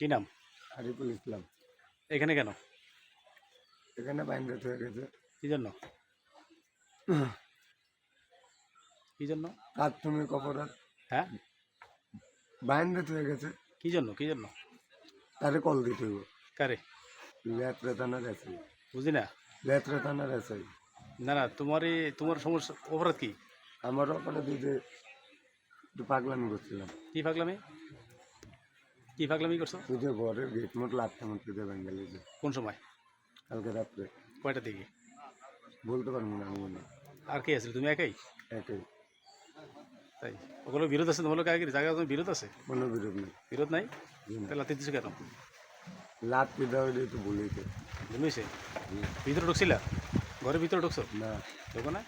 কি নাম? আরিফুল ইসলাম। এখানে কেন? এখানে বাইন্ডার হয়ে গেছে। কি জন্য? কি জন্য? প্রাথমিক অপরাধ হ্যাঁ? বাইন্ডার হয়ে গেছে। কি জন্য? কি জন্য? তারে কল দিতে হইব। কারে? লেত্রা থানার এসআই। বুঝি না। লেত্রা থানার এসআই। না না তোমার এই তোমার সমস্যা অপরাধ কি? আমার অপরাধ দিতে একটু পাগলামি করছিলাম। কি পাগলামি? কি পাগলামি করছ? তুই যে ঘরের গেট মোট লাভটা মত তুই বেঙ্গালি কোন সময়? কালকে রাত্রে। কয়টা দিকে? বলতে পারব না আমি না। আর কে আছে? তুমি একাই? একাই। তাই। ওগুলো বিরোধ আছে? তোমার আগে জায়গা তোমার বিরোধ আছে? কোনো বিরোধ নেই। বিরোধ নাই? তাহলে লাতি দিছো কেন? লাভ পিদা হইলে একটু বলেইতে ঘুমিয়েছে? ভিতরে ঢুকছিলা? ঘরের ভিতরে ঢুকছো? না। ঢুকো না?